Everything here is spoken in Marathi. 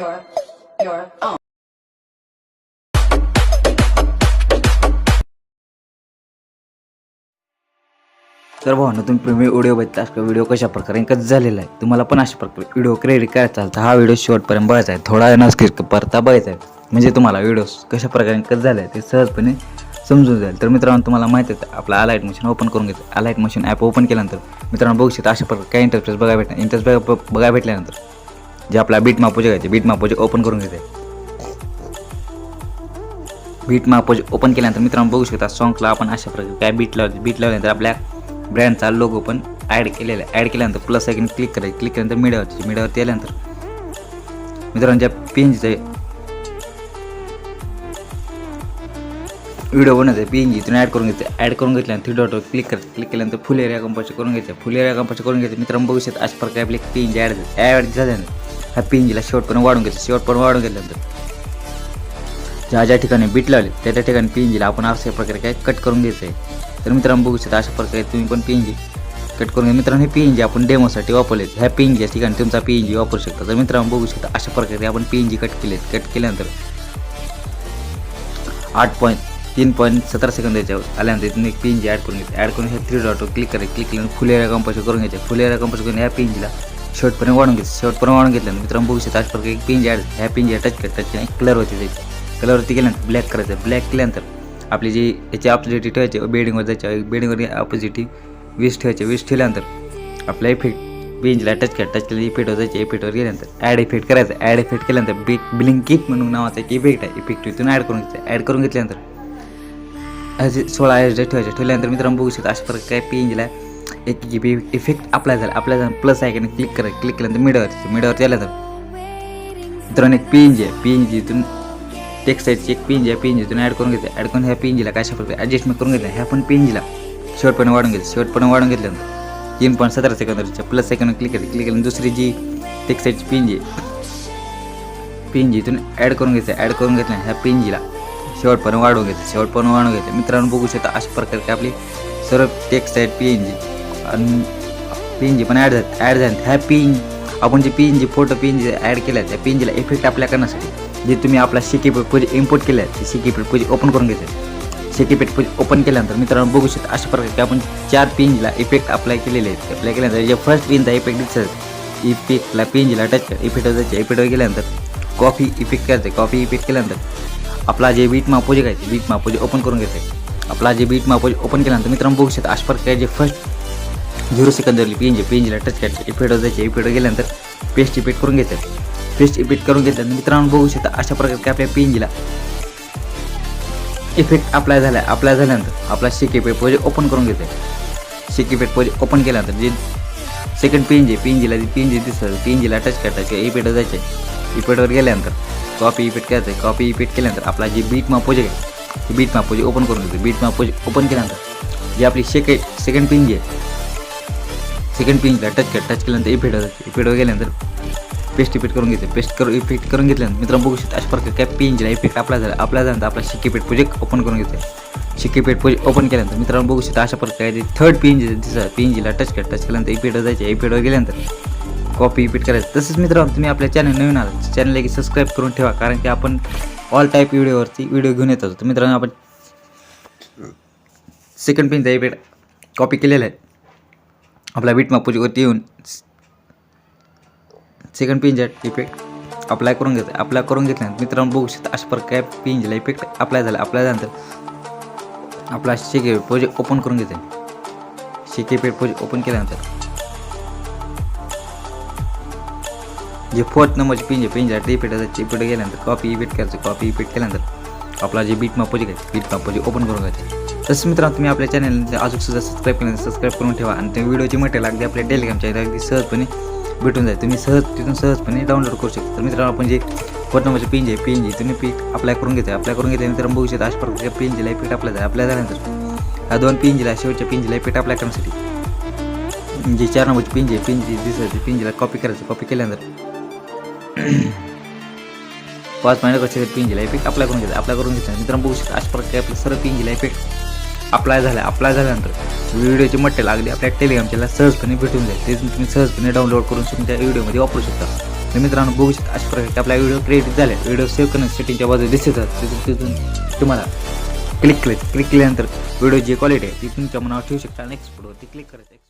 your your own. तर भावना तुम्ही प्रेमी व्हिडिओ बघता असं व्हिडिओ कशा प्रकारे? कसं झालेला आहे. तुम्हाला पण अशा प्रकारे व्हिडिओ क्रेडिट करायचा तर हा व्हिडिओ शेवटपर्यंत बघायचा आहे. थोडा वेळ परता बघायचा आहे. म्हणजे तुम्हाला व्हिडिओ कशा प्रकारे कसं झालं आहे ते सहजपणे समजून जाईल. तर मित्रांनो तुम्हाला माहिती आहे आपलं अलाईट मशीन ओपन करून घेतो. अलाईट मशीन ॲप ओपन केल्यानंतर मित्रांनो बघू शकता अशा प्रकारे काय इंटरफेस बघा भेटणार? इंटरफेस बघा बघा भेटल्यानंतर. जे आपला बीट मापोजे घ्यायचे बीट मापोजे ओपन करून घेते. बीट मापोज ओपन केल्यानंतर मित्रांनो बघू शकता सॉंगला आपण अशा प्रकारे काय बीट लावले बीट लावल्यानंतर आपल्या ब्रँडचा लोगो पण ॲड केलेला आहे. ॲड केल्यानंतर प्लस आयकन क्लिक करायचं. क्लिक केल्यानंतर मीडियावरती मीडियावरती आल्यानंतर मित्रांनो ज्या पेनचे व्हिडिओ बनवायचा पी एन जी तुम्ही ॲड करून घ्यायचं ॲड करून घेतल्यानंतर थ्री डॉटवर क्लिक करायचं क्लिक केल्यानंतर फुल एरिया कंपोस्ट करून घ्यायचं. फुल एरिया कंपोस्ट करून घ्यायचं. मित्रांनो बघू शकता अशा प्रकारे आपली P N G add add झाल्यानंतर ह्या पिंजीला शेवट पण शेवटपर्यंत वाढून शेवट शेवटपर्यंत वाढून घेतल्यानंतर ज्या ज्या ठिकाणी बीट लावले त्या त्या ठिकाणी पी आपण अशा प्रकारे काय कट करून घ्यायचं आहे तर मित्रांनो बघू शकता अशा प्रकारे तुम्ही पण पिंजी जी कट करून घ्या. मित्रांनो हे पी एन जी आपण डेमोसाठी वापरले ह्या पी ठिकाणी तुमचा पी एन जी वापरू शकता. तर मित्रांनो बघू शकता अशा प्रकारे आपण पी एन जी कट केले कट केल्यानंतर आठ पॉईंट तीन पॉईंट सतरा सेकंद याच्यावर आल्यानंतर तुम्ही पी जी ॲड करून घ्यायचं. ॲड करून हे थ्री डॉटवर क्लिक करायचं. क्लिक केल्यानंतर फुलेरा एरिया कंपोज करून घ्यायचं. फुलेरा एरिया कंपोज करून ह्या पी शर्ट जीला वाढून वाढून शर्ट शेवटपर्यंत वाढून घेतल्यानंतर मित्रांनो बघू शकता अशा एक पिंज ॲड ह्या पिंज टच करत टच केल्याने कलरवरती जायची. कलरवरती गेल्यानंतर ब्लॅक करायचं. ब्लॅक केल्यानंतर आपली जी याची ऑपोजिटी ठेवायची बेडिंगवर जायच्या बेडिंगवर ऑपोजिटी वीस ठेवायचे. वीस ठेवल्यानंतर आपला इफेक्ट पेंजला टच केला टच केलं इफेक्टवर जायचे. इफेक्टवर गेल्यानंतर ॲड इफेक्ट करायचं. ॲड इफेक्ट केल्यानंतर बिक ब्लिंकिट म्हणून नावाचा एक इफेक्ट आहे. इफेक्ट इथून ॲड करून घ्यायचं. ॲड करून घेतल्यानंतर असे सोळा एच डी ठेवायचे. ठेवल्यानंतर मित्रांनो बघू शकता अशा प्रकारे काय पी एक जी बी इफेक्ट अप्लाय झाला अप्लाय झाला प्लस आहे की नाही क्लिक करा क्लिक केल्यानंतर मिडवरती मिडवरती आल्यानंतर मित्रांनो एक पी एन जी आहे पी एन जीतून टेक्स्ट साईडची एक पी एन जी आहे पी एन जीतून ॲड करून घेते ॲड करून ह्या पी एन जीला काय प्रकारे ॲडजस्टमेंट करून घेतलं ह्या पण पी एन जीला शेवटपर्यंत वाढून घेतलं शेवटपर्यंत वाढून घेतल्यानंतर तीन पॉईंट सतरा सेकंदच्या प्लस सेकंड क्लिक केलं क्लिक केल्यानंतर दुसरी जी text साईडची P N G P N जीतून ॲड करून घ्यायचं ॲड करून घेतलं ह्या पी एन जीला शेवटपर्यंत वाढवून घेतलं शेवटपर्यंत वाढवून घेतलं मित्रांनो बघू शकता अशा प्रकारे आपली सर्व text side P N G आणि पी एन जी पण ॲड झाली ॲड झाले. ह्या पी एन आपण जे P N G photo P N G add केल्या त्या पी एन जीला इफेक्ट आपल्या करण्यासाठी जे तुम्ही आपला सिकीपेट पुजे इम्पोर्ट केलं आहे ते सिकीपेट पूजे ओपन करून घ्यायचं सिकीपेट पूजे ओपन केल्यानंतर मित्रांनो बघू शकता अशा प्रकारे आपण चार पी एन जीला इफेक्ट अप्लाय केलेले आहेत. अप्लाय केल्यानंतर जे फर्स्ट पिनचा इफेक्ट दिसत इफेक्टला पी एन जीला टच कर इफेक्टवर जायचे इफेक्टवर गेल्यानंतर कॉफी इफेक्ट करायचं कॉफी इफेक्ट केल्यानंतर आपला जे बीट मापोजे काय बीट मापोजे ओपन करून घ्यायचं आपला जे बीट मापोजे ओपन केल्यानंतर मित्रांनो बघू शकता अशा प्रकारे जे first zero सेकंदवरली P N G P N जीला टच करायचं. इफेक्टवर जायचे. इफेक्टवर गेल्यानंतर पेस्ट इफेक्ट करून घ्यायचं पेस्ट इफेक्ट करून घेतल्यानंतर मित्रांनो बघू शकता अशा प्रकारे आपल्या पी एन जीला इफेक्ट अप्लाय झाला. अप्लाय झाल्यानंतर आपला शिके पेट पोजे ओपन करून घेते शिके पेट पोजे ओपन केल्यानंतर जे second P N G P N जीला पी एन जी दिसतं पी एन जीला टच करतायचे इफेक्टवर जायचे इफेक्टवर गेल्यानंतर कॉपी इफेक्ट करायचं कॉपी इफेक्ट केल्यानंतर आपला जे बीट मापोजे आहे बीट मापोजे ओपन करून घेतो बीट मापोजे ओपन केल्यानंतर जी आपली सेके सेकंड पिन जी आहे सेकंड पिनला टच केलं टच केल्यानंतर इफेक्टवर जायचे गेल्यानंतर पेस्ट इफेक्ट करून घेते पेस्ट करून इफेक्ट करून घेतल्यानंतर मित्रांनो बघू शकता अशा प्रकारे काय पेंजला इफेक्ट आपला झाला. आपला झाल्यानंतर आपला शिक्कीपेट प्रोजेक्ट ओपन करून घेते शिक्कीपेट प्रोजेक्ट ओपन केल्यानंतर मित्रांनो बघू शकता अशा प्रकारे थर्ड पेंज दिसत पेंजीला टच केलं टच केल्यानंतर इफेक्टवर जायचं. इफेक्टवर गेल्यानंतर कॉपी इफेक्ट करायचं. तसंच मित्रांनो तुम्ही आपल्या चॅनल नवीन आला चॅनल एक सबस्क्राईब करून ठेवा कारण की आपण ऑल टाईप व्हिडिओवरती व्हिडिओ घेऊन येत असतो मित्रांनो आपण सेकंड पेनचा इफेक्ट कॉपी केलेला आहे. आपला बीट मापूजीवरती येऊन सेकंड पिंजट इफेक्ट अप्लाय करून घेतो अप्लाय करून घेतल्यानंतर मित्रांनो बघू शकता अशा प्रकारे पिंजला इफेक्ट अप्लाय झाला. अप्लाय झाल्यानंतर आपला शेके पोजे ओपन करून घेते शेके पेड प्रोजेक्ट ओपन केल्यानंतर जे फोर्थ नंबरचे पिंज आहे पिंज आहे इफेक्ट जायचे गेल्यानंतर कॉपी इफेक्ट करायचं. कॉपी इफेक्ट केल्यानंतर आपला जे बीट मापोजे घ्यायचं बीट मापोजे ओपन करून घ्यायचं तसंच मित्रांनो तुम्ही आपल्या चॅनल अजून सुद्धा सबस्क्राईब केलं सबस्क्राईब करून ठेवा. आणि ते व्हिडिओची मटेरियल अगदी आपल्या टेलिग्रामच्या अगदी सहजपणे भेटून जाईल. तुम्ही सहज तिथून सहजपणे डाउनलोड करू शकता. तर मित्रांनो आपण जे फोर नंबरचे पिन जे पिन जे तुम्ही पीक अप्लाय करून घेता अप्लाय करून घेतल्यानंतर बघू शकता अशा प्रकारे पिन जिला पीठ अप्लाय झाला अप्लाय झाल्यानंतर ह्या दोन पिन जिला शेवटच्या पिन जिला पीठ अप्लाय करण्यासाठी जे चार नंबरची पिन जे पिन जी दिसायचे पिन जिला कॉपी करायचं कॉपी केल्यानंतर पाच महिन्या कसे पिन जिला इफेक्ट अप्लाय करून घेतात अप्लाय करून घेतल्यानंतर मित्रांनो बघू शकता अशा प्रकारे आपलं सर्व पिन इफेक्ट अप्लाय झाला अप्लाय झाल्यानंतर व्हिडिओची मटेरियल लागली आपल्या टेलिग्राम चॅनलला सहजपणे भेटून जाईल. ते तुम्ही सहजपणे डाउनलोड करून तुमच्या व्हिडिओमध्ये वापरू शकता. तर मित्रांनो बघू शकता अशा प्रकारे आपला व्हिडिओ क्रिएट झाले व्हिडिओ सेव्ह करणं सेटिंगच्या बाजूला दिसतात तिथून तिथून तुम्हाला क्लिक केले क्लिक केल्यानंतर व्हिडिओ जी क्वालिटी आहे ती तुमच्या मनावर ठेवू शकता नेक्स्ट फोटोवरती क्लिक करायचं